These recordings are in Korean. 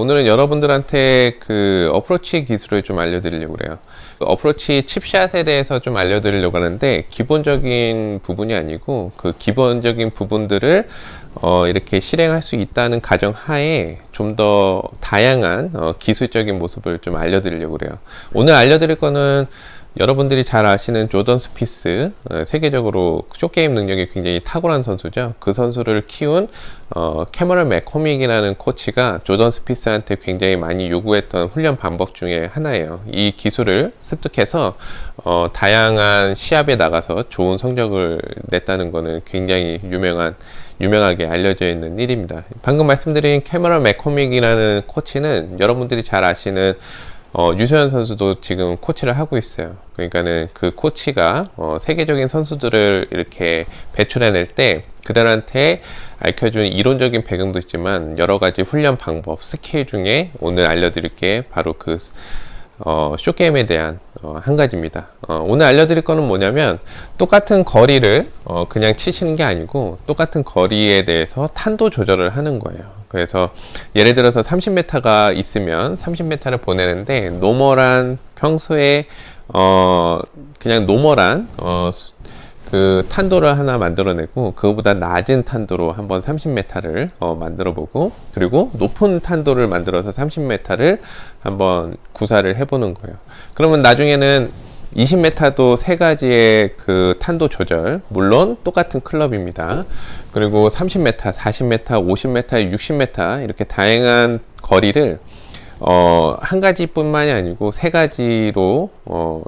오늘은 여러분들한테 그 어프로치 기술을 좀 알려드리려고 그래요. 그 어프로치 칩샷에 대해서 좀 알려드리려고 하는데 기본적인 부분이 아니고 그 기본적인 부분들을 어, 이렇게 실행할 수 있다는 가정 하에 좀 더 다양한 어, 기술적인 모습을 좀 알려드리려고 그래요. 오늘 알려드릴 거는 여러분들이 잘 아시는 조던 스피스 어, 세계적으로 쇼게임 능력이 굉장히 탁월한 선수죠. 그 선수를 키운 어, 캐머런 맥코믹이라는 코치가 조던 스피스한테 굉장히 많이 요구했던 훈련 방법 중에 하나예요. 이 기술을 습득해서 어, 다양한 시합에 나가서 좋은 성적을 냈다는 것은 굉장히 유명한 유명하게 알려져 있는 일입니다. 방금 말씀드린 캐머런 맥코믹이라는 코치는 여러분들이 잘 아시는 어, 유소연 선수도 지금 코치를 하고 있어요. 그러니까는 그 코치가 어, 세계적인 선수들을 이렇게 배출해낼 때 그들한테 알려준 이론적인 배경도 있지만 여러 가지 훈련 방법, 스킬 중에 오늘 알려드릴 게 바로 그 어, 쇼게임에 대한 어, 한 가지입니다. 어, 오늘 알려드릴 거는 뭐냐면 똑같은 거리를 어, 그냥 치시는 게 아니고 똑같은 거리에 대해서 탄도 조절을 하는 거예요. 그래서 예를 들어서 30m가 있으면 30m를 보내는데 노멀한 평소에 어, 그냥 노멀한 어, 수- 그 탄도를 하나 만들어내고 그거보다 낮은 탄도로 한번 30m를 어, 만들어보고 그리고 높은 탄도를 만들어서 30m를 한번 구사를 해보는 거예요. 그러면 나중에는 20m도 세 가지의 그 탄도 조절, 물론 똑같은 클럽입니다. 그리고 30m, 40m, 50m, 60m 이렇게 다양한 거리를 어, 한 가지뿐만이 아니고 세 가지로 어,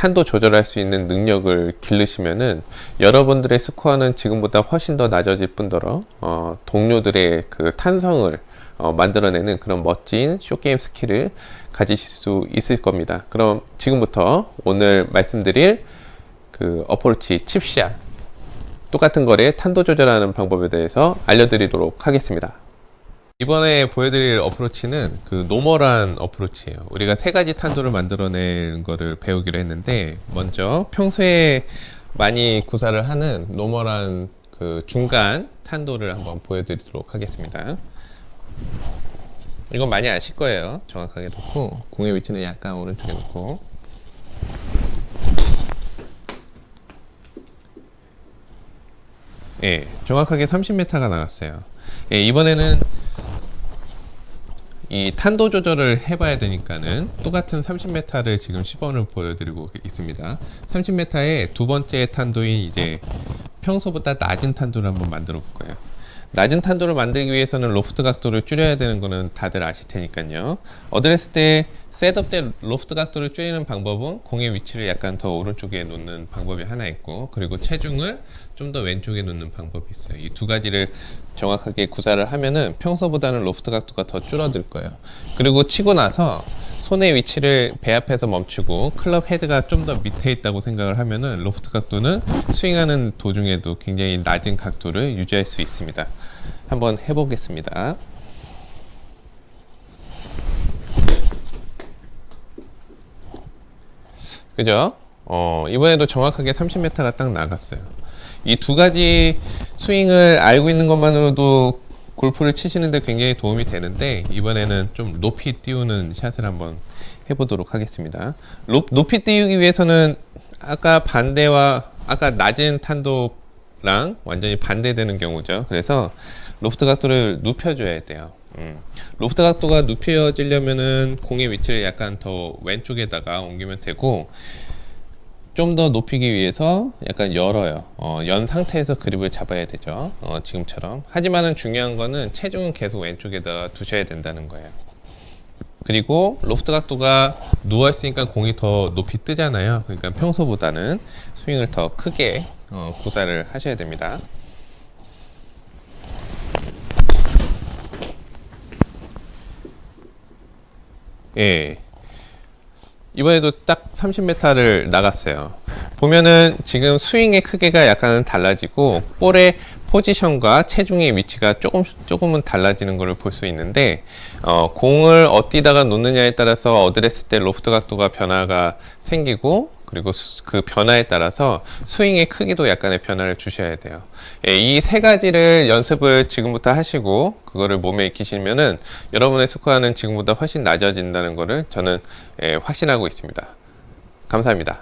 탄도 조절할 수 있는 능력을 기르시면은 여러분들의 스코어는 지금보다 훨씬 더 낮아질 뿐더러 어, 동료들의 그 탄성을 어, 만들어내는 그런 멋진 쇼게임 스킬을 가지실 수 있을 겁니다. 그럼 지금부터 오늘 말씀드릴 그 어프로치 칩샷 똑같은 거리에 탄도 조절하는 방법에 대해서 알려드리도록 하겠습니다. 이번에 보여드릴 어프로치는 그 노멀한 어프로치예요. 우리가 세 가지 탄도를 만들어내는 거를 배우기로 했는데 먼저 평소에 많이 구사를 하는 노멀한 그 중간 탄도를 한번 보여드리도록 하겠습니다. 이건 많이 아실 거예요. 정확하게 놓고 공의 위치는 약간 오른쪽에 놓고 예, 정확하게 30m가 나갔어요. 예, 이번에는 이 탄도 조절을 해봐야 되니까는 똑같은 30m를 지금 시범을 보여드리고 있습니다. 30m의 두 번째 탄도인 이제 평소보다 낮은 탄도를 한번 만들어 볼 거예요. 낮은 탄도를 만들기 위해서는 로프트 각도를 줄여야 되는 거는 다들 아실 테니까요. 어드레스 때 셋업 때 로프트 각도를 줄이는 방법은 공의 위치를 약간 더 오른쪽에 놓는 방법이 하나 있고 그리고 체중을 좀 더 왼쪽에 놓는 방법이 있어요. 이 두 가지를 정확하게 구사를 하면은 평소보다는 로프트 각도가 더 줄어들 거예요. 그리고 치고 나서 손의 위치를 배 앞에서 멈추고 클럽 헤드가 좀 더 밑에 있다고 생각을 하면은 로프트 각도는 스윙하는 도중에도 굉장히 낮은 각도를 유지할 수 있습니다. 한번 해보겠습니다. 그죠? 어, 이번에도 정확하게 30m가 딱 나갔어요. 이 두 가지 스윙을 알고 있는 것만으로도 골프를 치시는데 굉장히 도움이 되는데 이번에는 좀 높이 띄우는 샷을 한번 해보도록 하겠습니다. 높, 높이 띄우기 위해서는 아까 반대와 아까 낮은 탄도랑 완전히 반대되는 경우죠. 그래서 로프트 각도를 눕혀줘야 돼요. 음. 로프트 각도가 눕혀지려면은 공의 위치를 약간 더 왼쪽에다가 옮기면 되고 좀 더 높이기 위해서 약간 열어요. 어, 연 상태에서 그립을 잡아야 되죠. 어, 지금처럼. 하지만은 중요한 거는 체중은 계속 왼쪽에다 두셔야 된다는 거예요. 그리고 로프트 각도가 누워 있으니까 공이 더 높이 뜨잖아요. 그러니까 평소보다는 스윙을 더 크게 어, 구사를 하셔야 됩니다. 예. 이번에도 딱 30m를 나갔어요. 보면은 지금 스윙의 크기가 약간 달라지고 볼의 포지션과 체중의 위치가 조금 조금은 달라지는 것을 볼 수 있는데 어, 공을 어디다가 놓느냐에 따라서 어드레스 때 로프트 각도가 변화가 생기고 그리고 수- 그 변화에 따라서 스윙의 크기도 약간의 변화를 주셔야 돼요. 이세 가지를 연습을 지금부터 하시고 그거를 몸에 익히시면은 여러분의 스코어는 지금보다 훨씬 낮아진다는 거를 저는 예, 확신하고 있습니다. 감사합니다.